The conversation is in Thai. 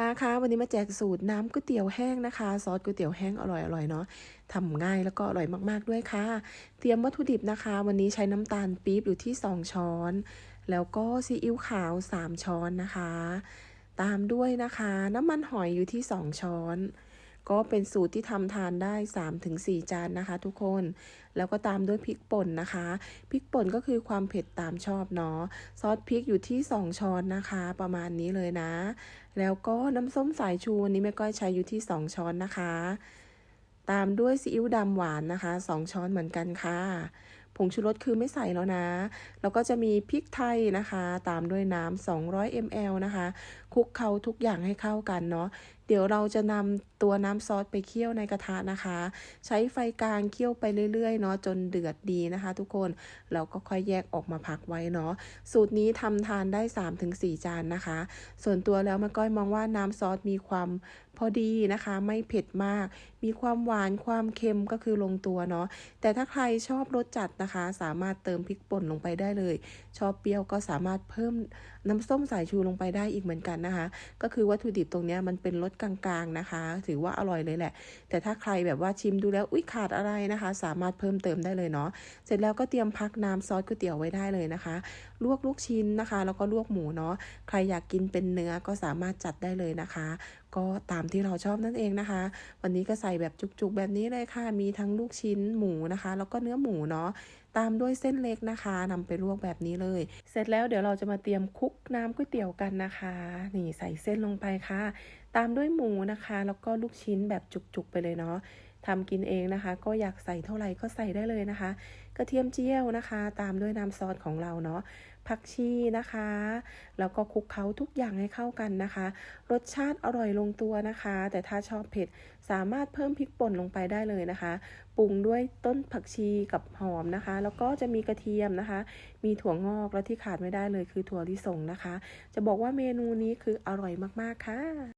มาค่ะวันนี้มาแจกสูตรน้ำก๋วยเตี๋ยวแห้งนะคะ ซอสก๋วยเตี๋ยวแห้งอร่อยๆเนาะทำง่ายแล้วก็อร่อยมากๆด้วยค่ะ เตรียมวัตถุดิบนะคะ วันนี้ใช้น้ำตาลปี๊บอยู่ที่ 2 ช้อน แล้วก็ซีอิ๊วขาว 3 ช้อนนะคะ ตามด้วยนะคะ น้ำมันหอยอยู่ที่ 2 ช้อน ก็เป็นสูตรที่ทำทานได้ 3-4 จานนะคะ ทุกคน แล้วก็ตามด้วยพริกป่นนะคะ พริกป่นก็คือความเผ็ดตามชอบเนาะ ซอสพริกอยู่ที่ 2 ช้อนนะคะ ประมาณนี้เลยนะ แล้วก็น้ำส้มสายชูวันนี้แม่ก้อยใช้อยู่ที่ 2 ช้อนนะคะ ตามด้วยซีอิ๊วดำหวานนะคะ 2 ช้อนเหมือนกันค่ะ ผงชูรสคือไม่ใส่แล้วนะ แล้วก็จะมีพริกไทยนะคะ ตามด้วยน้ำ200 ml นะคะ คลุกเคล้าทุกอย่างให้เข้ากันเนาะเดี๋ยวเราจะนำตัวน้ำซอสไปเคี่ยวในกระทะนะคะ ใช้ไฟกลางเคี่ยวไปเรื่อยๆเนาะจนเดือดดีนะคะ ทุกคนเราก็ค่อยแยกออกมาพักไว้เนาะสูตรนี้ทำทานได้ 3-4 จานนะคะ ส่วนตัวแล้วม่ก้อยมองว่าน้ำซอสมีความ พอดีนะคะ ไม่เผ็ดมาก มีความหวานความเค็มก็คือลงตัวเนาะแต่ถ้าใครชอบรสจัดนะคะ สามารถเติมพริกป่นลงไปได้เลย ชอบเปรี้ยวก็สามารถเพิ่มน้ำส้มสายชูลงไปได้อีกเหมือนกันนะคะ ก็คือวัตถุดิบตรงนี้มันเป็นรสกลางๆนะคะ ถือว่าอร่อยเลยแหละ แต่ถ้าใครแบบว่าชิมดูแล้วอุ๊ยขาดอะไรนะคะ สามารถเพิ่มเติมได้เลยเนาะเสร็จแล้วก็เตรียมพักน้ำซอสก๋วยเตี๋ยวไว้ได้เลยนะคะ ลวกลูกชิ้นนะคะ แล้วก็ลวกหมูเนาะใครอยากกินเป็นเนื้อก็สามารถจัดได้เลยนะคะ ก็ตามที่เราชอบนั่นเองนะคะ วันนี้ก็ใส่แบบจุกๆแบบนี้เลยค่ะ มีทั้งลูกชิ้นหมูนะคะ แล้วก็เนื้อหมูเนาะตามด้วยเส้นเล็กนะคะนำไปลวกแบบนี้เลย เสร็จแล้วเดี๋ยวเราจะมาเตรียมคลุกน้ำก๋วยเตี๋ยวกันนะคะ นี่ใส่เส้นลงไปค่ะ ตามด้วยหมูนะคะ แล้วก็ลูกชิ้นแบบจุกๆไปเลยเนาะ ทำกินเองนะคะ ก็อยากใส่เท่าไหร่ก็ใส่ได้เลยนะคะ กระเทียมเจียวนะคะ ตามด้วยน้ำซอสของเราเนาะผักชีนะคะ แล้วก็คลุกเคล้าทุกอย่างให้เข้ากันนะคะ รสชาติอร่อยลงตัวนะคะ แต่ถ้าชอบเผ็ดสามารถเพิ่มพริกป่นลงไปได้เลยนะคะ ปรุงด้วยต้นผักชีกับหอมนะคะ แล้วก็จะมีกระเทียมนะคะ มีถั่วงอกและที่ขาดไม่ได้เลยคือถั่วลิสงนะคะ จะบอกว่าเมนูนี้คืออร่อยมากๆค่ะ